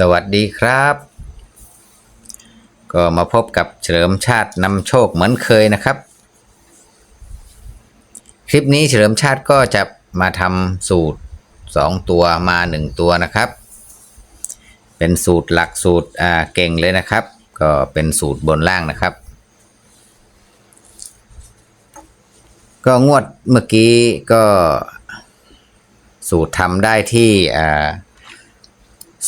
สวัสดีครับ ก็มาพบกับเฉลิมชาตินำโชคเหมือนเคยนะครับ คลิปนี้เฉลิมชาติก็จะมาทำสูตร 2 ตัวมา 1 ตัวนะครับ เป็นสูตรหลักสูตรอ่าเก่งเลยนะครับ ก็เป็นสูตรบนล่างนะครับ ก็งวดเมื่อกี้ก็สูตรทำได้ที่อ่า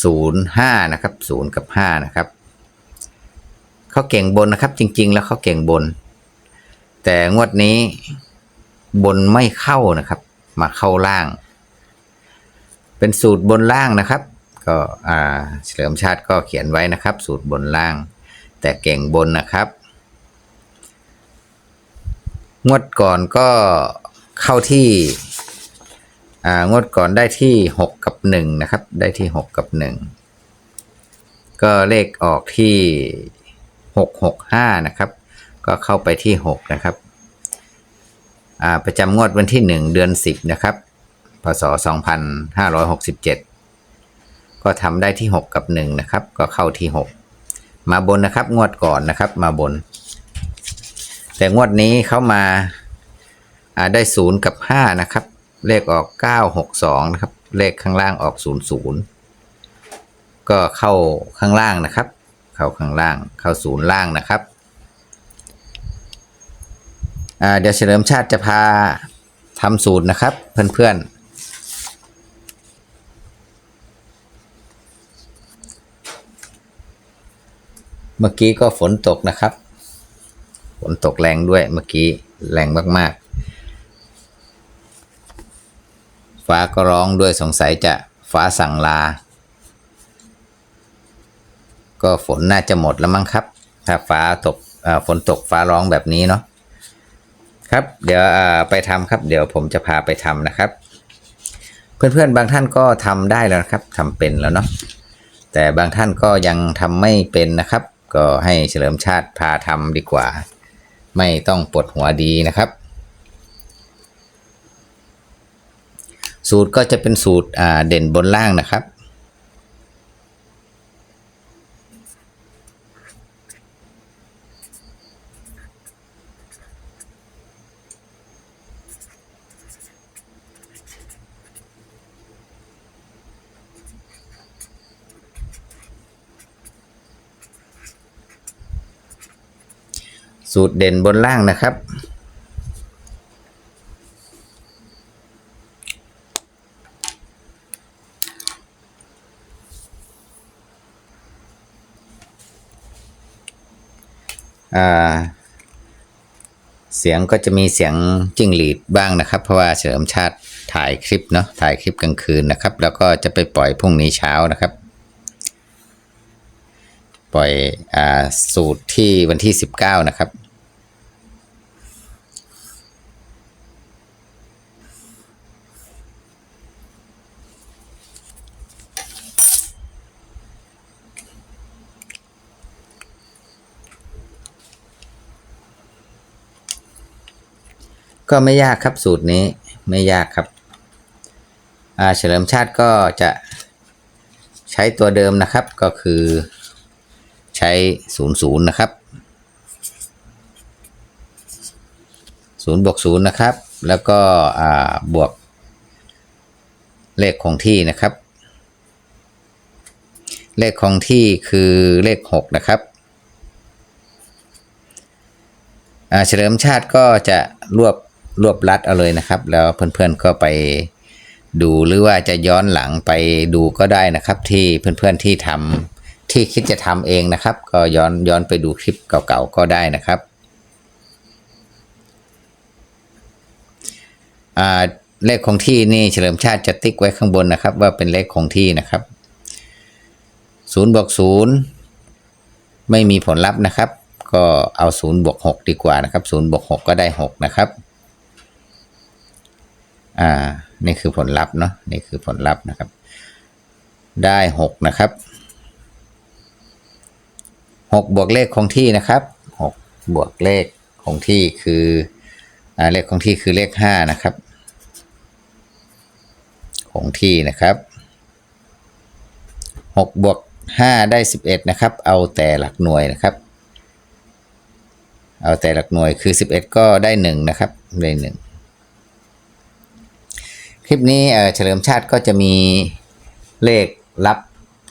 ศูนย์ห้านะครับศูนย์กับห้านะครับ เขาเก่งบนนะครับ จริง ๆ แล้วเขาเก่งบน แต่งวดนี้บนไม่เข้านะครับ มาเข้าล่าง เป็นสูตรบนล่างนะครับ ก็เฉลิมชาติก็เขียนไว้นะครับ สูตรบนล่าง แต่เก่งบนนะครับ งวดก่อนก็เข้าที่งวดก่อนได้ที่ 6 กับ 1 นะครับ ได้ที่ 6 กับ 1 ก็เลขออกที่ 665 นะครับ ก็เข้าไปที่ 6 นะครับประจำงวดวันที่ 1 เดือน 10 นะครับ พศ 2567 ก็ทำได้ที่ 6 กับ 1 นะครับ ก็เข้าที่ 6 มาบนนะครับ งวดก่อนนะครับ มาบน แต่งวดนี้เข้ามาอ่าได้ 0 กับ 5 นะครับ เลขออก 962 นะครับ เลขข้างล่างออก 00 ก็เข้าข้างล่างนะครับ เข้าข้างล่างเข้าศูนย์ล่างนะครับเดี๋ยวเฉลิมชาติจะพาทำสูตรนะครับ เพื่อนๆเมื่อกี้ก็ฝนตกนะครับ ฝนตกแรงด้วยเมื่อกี้แรงมากๆ ฟ้าก็ร้องด้วยสงสัยจะฟ้าสั่งลา ก็ฝนน่าจะหมดแล้วมั้งครับ ถ้าฟ้าตกฝนตกฟ้าร้องแบบนี้เนาะครับ เดี๋ยวไปทำครับ เดี๋ยวผมจะพาไปทำนะครับ เพื่อนๆบางท่านก็ทำได้แล้วนะครับทำเป็นแล้วเนาะแต่บางท่านก็ยังทำไม่เป็นนะครับ ก็ให้เฉลิมชาติพาทำดีกว่า ไม่ต้องปวดหัวดีนะครับ สูตรก็จะเป็นสูตรเด่นบนล่างนะครับ สูตรเด่นบนล่างนะครับ เสียงก็จะมีเสียงจิ้งหรีดบ้างนะครับ เพราะว่าเฉลิมชาติถ่ายคลิปเนาะถ่ายคลิปกลางคืนนะครับ แล้วก็จะไปปล่อยพรุ่งนี้เช้านะครับ ปล่อยอสูตรที่วันที่ 19 นะครับ ก็ไม่ยากครับสูตรนี้ไม่ยากครับอาเฉลิมชาติก็จะใช้ตัวเดิมนะครับก็คือใช้ 00 นะครับ0บวก0นะครับ แล้วก็บวกเลขคงที่นะครับ เลขคงที่คือเลข 6 นะครับอาเฉลิมชาติก็จะรวบ รวบรัดเอาเลยนะครับ แล้วเพื่อนๆก็ไปดูหรือว่าจะย้อนหลังไปดูก็ได้นะครับ ที่เพื่อนๆที่ทำที่คิดจะทำเองนะครับ ก็ย้อนย้อนไปดูคลิปเก่าๆก็ได้นะครับเลขคงที่นี่เฉลิมชาติจะติ๊กไว้ข้างบนนะครับ ว่าเป็นเลขคงที่นะครับศูนย์บวกศูนย์ไม่มีผลลัพธ์นะครับ ก็เอาศูนย์บวกหกดีกว่านะครับศูนย์บวกหกก็ได้หกนะครับ อ่า นี่คือผลลัพธ์เนาะ นี่คือผลลัพธ์นะครับ ได้หกนะครับหกบวกเลขคงที่นะครับหกบวกเลขคงที่คืออเลขคงที่คือเลขห้านะครับ คงที่นะครับหกบวกห้าได้สิบเอ็ดนะครับ เอาแต่หลักหน่วยนะครับ เอาแต่หลักหน่วยคือสิบเอ็ดก็ได้หนึ่งนะครับได้หนึ่ง คลิปนี้เฉลิมชาติก็จะมีเลขลับ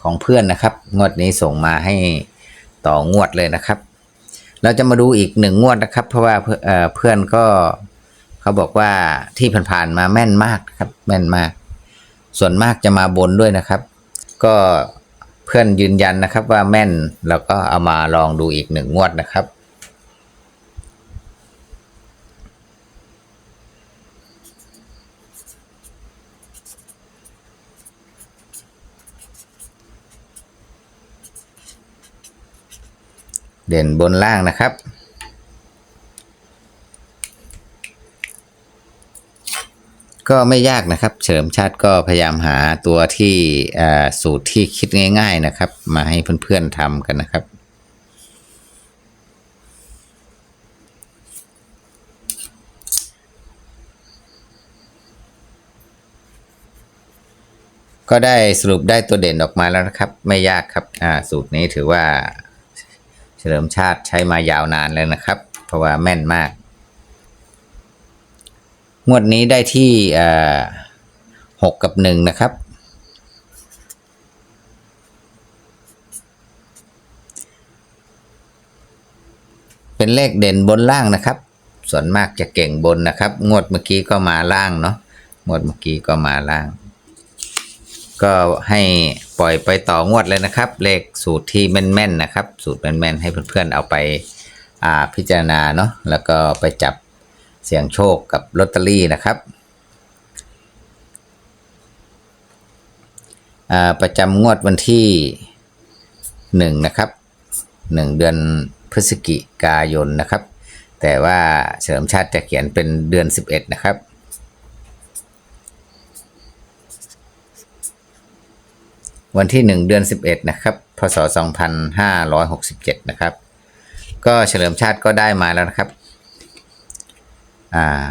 ของเพื่อนนะครับ งวดนี้ส่งมาให้ต่องวดเลยนะครับ เราจะมาดูอีกหนึ่งงวดนะครับ เพราะว่าเพื่อนก็เขาบอกว่าที่ผ่านๆมาแม่นมากครับแม่นมาก ส่วนมากจะมาบนด้วยนะครับ ก็เพื่อนยืนยันนะครับว่าแม่นแล้วก็เอามาลองดูอีกหนึ่งงวดนะครับ เด่นบนล่างนะครับ ก็ไม่ยากนะครับ เฉลิมชาติก็พยายามหาตัวที่สูตรที่คิดง่าย ๆนะครับ มาให้เพื่อนๆทำกันนะครับก็ได้สรุปได้ตัวเด่นออกมาแล้วนะครับ ไม่ยากครับ อ่า สูตรนี้ถือว่า ลิมชาติใช้มายาวนานเลยนะครับ เพราะว่าแม่นมาก งวดนี้ได้ที่หกกับหนึ่งนะครับ เป็นเลขเด่นบนล่างนะครับ ส่วนมากจะเก่งบนนะครับ งวดเมื่อกี้ก็มาล่างเนาะงวดเมื่อกี้ก็มาล่าง ก็ให้ปล่อยไปต่องวดเลยนะครับ เลขสูตรที่แม่นๆนะครับ สูตรแม่นๆให้เพื่อนๆเอาไปอ่าพิจารณาเนาะแล้วก็ไปจับเสี่ยงโชคกับลอตเตอรี่นะครับประจำงวดวันที่หนึ่งนะครับหนึ่งเดือนพฤศจิกายนนะครับ แต่ว่าเฉลิมชาติจะเขียนเป็นเดือน 11 นะครับ วันที่ 1 เดือน 11 นะครับ พศ 2567 นะครับ ก็เฉลิมชาติก็ได้มาแล้วนะครับ อ่า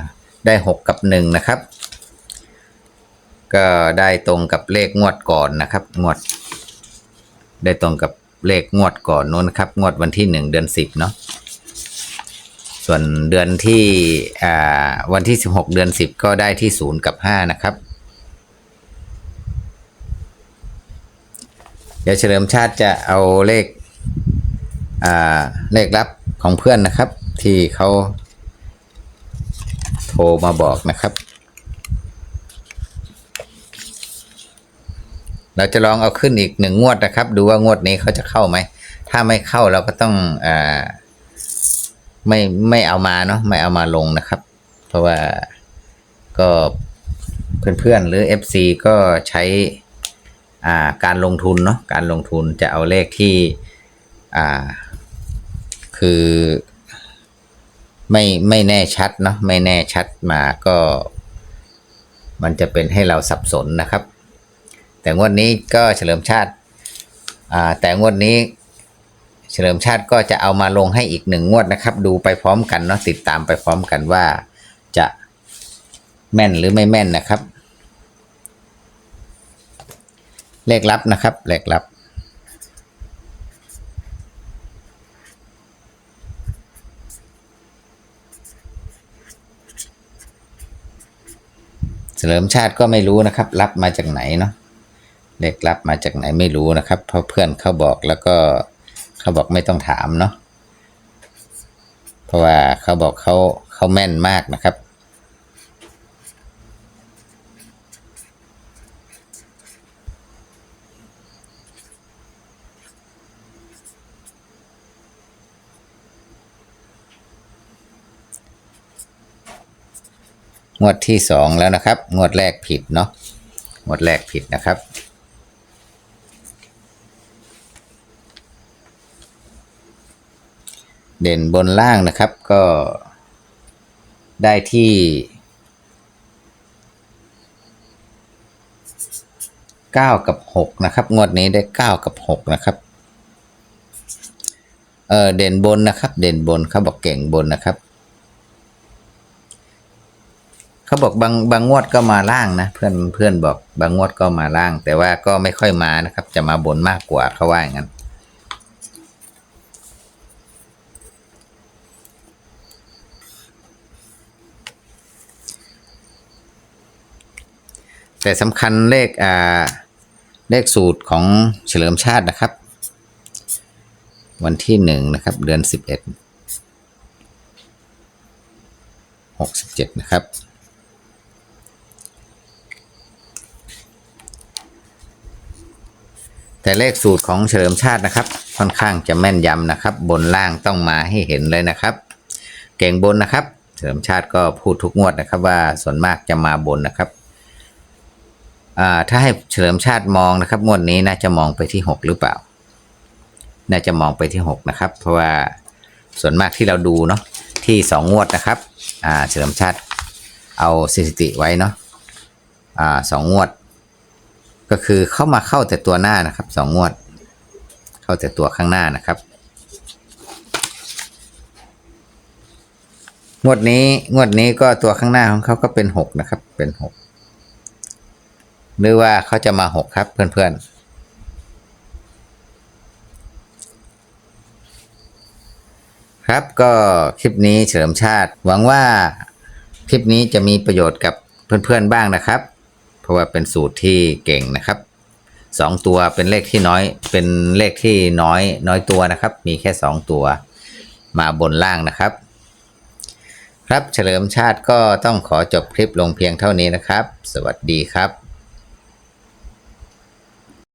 ได้ 6 กับ 1 นะครับ ก็ได้ตรงกับเลขงวดก่อนนะครับ งวด ได้ตรงกับเลขงวดก่อนนู้นนะครับ งวดวันที่ 1 เดือน 10 เนาะ ส่วนเดือนที่ อ่า วันที่ 16 เดือน 10 ก็ได้ที่ 0 กับ 5 นะครับ ดี๋ยวเฉลิมชาติจะเอาเลขอ่าเลขลับของเพื่อนนะครับ ที่เขาโทรมาบอกนะครับ เราจะลองเอาขึ้นอีกหนึ่งงวดนะครับ ดูว่างวดนี้เขาจะเข้าไหม ถ้าไม่เข้าเราก็ต้องอ่าไม่ไม่เอามาเนาะไม่เอามาลงนะครับ เพราะว่าก็เพื่อนๆหรือ FC ก็ใช้ การลงทุนเนาะการลงทุนจะเอาเลขที่คือไม่ไม่แน่ชัดเนาะไม่แน่ชัดมาก็ มันจะเป็นให้เราสับสนนะครับ แต่งวดนี้ก็เฉลิมชาติาแต่งวดนี้ เฉลิมชาติก็จะเอามาลงให้อีกหนึ่งงวดนะครับ ดูไปพร้อมกันเนาะติดตามไปพร้อมกันว่าจะแม่นหรือไม่แม่นนะครับ เลขลับนะครับ เลขลับเฉลิมชาติก็ไม่รู้นะครับ รับมาจากไหนเนาะเลขลับมาจากไหนไม่รู้นะครับ เพราะเพื่อนเขาบอกแล้วก็เขาบอกไม่ต้องถามเนาะเพราะว่าเขาบอกเขาเขาแม่นมากนะครับ งวดที่สองแล้วนะครับ งวดแรกผิดเนาะงวดแรกผิดนะครับ เด่นบนล่างนะครับก็ได้ที่เก้ากับหกนะครับ งวดนี้ได้เก้ากับหกนะครับเออเด่นบนนะครับ เด่นบนเขาบอกเก่งบนนะครับ เขาบอกบางบางงวดก็มาล่างนะเพื่อนเพื่อนบอกบางงวดก็มาล่าง แต่ว่าก็ไม่ค่อยมานะครับ จะมาบนมากกว่าเขาว่าอย่างนั้นแต่สำคัญเลขอ่าเลขสูตรของเฉลิมชาตินะครับ วันที่หนึ่งนะครับ เดือนสิบเอ็ดหกสิบเจ็ดนะครับ แต่เลขสูตรของเฉลิมชาตินะครับ ค่อนข้างจะแม่นยำนะครับ บนล่างต้องมาให้เห็นเลยนะครับ เก่งบนนะครับ เฉลิมชาติก็พูดทุกงวดนะครับ ว่าส่วนมากจะมาบนนะครับถ้าให้เฉลิมชาติมองนะครับงวดนี้น่าจะมองไปที่หกหรือเปล่า น่าจะมองไปที่หกนะครับ เพราะว่าส่วนมากที่เราดูเนาะที่สองงวดนะครับเฉลิมชาติเอาสถิติไว้เนาะสองงวด ก็คือเข้ามาเข้าแต่ตัวหน้านะครับสองงวด เข้าแต่ตัวข้างหน้านะครับ งวดนี้งวดนี้ก็ตัวข้างหน้าของเขาก็เป็นหกนะครับ เป็นหกหรือว่าเขาจะมาหกครับเพื่อนๆครับก็คลิปนี้เฉลิมชาติ หวังว่าคลิปนี้จะมีประโยชน์กับเพื่อนๆบ้างนะครับ ราะว่าเป็นสูตรที่เก่งนะครับสองตัวเป็นเลขที่น้อย เป็นเลขที่น้อยน้อยตัวนะครับ มีแค่สองตัวมาบนล่างนะครับ ครับเฉลิมชาติก็ต้องขอจบคลิปลงเพียงเท่านี้นะครับ สวัสดีครับ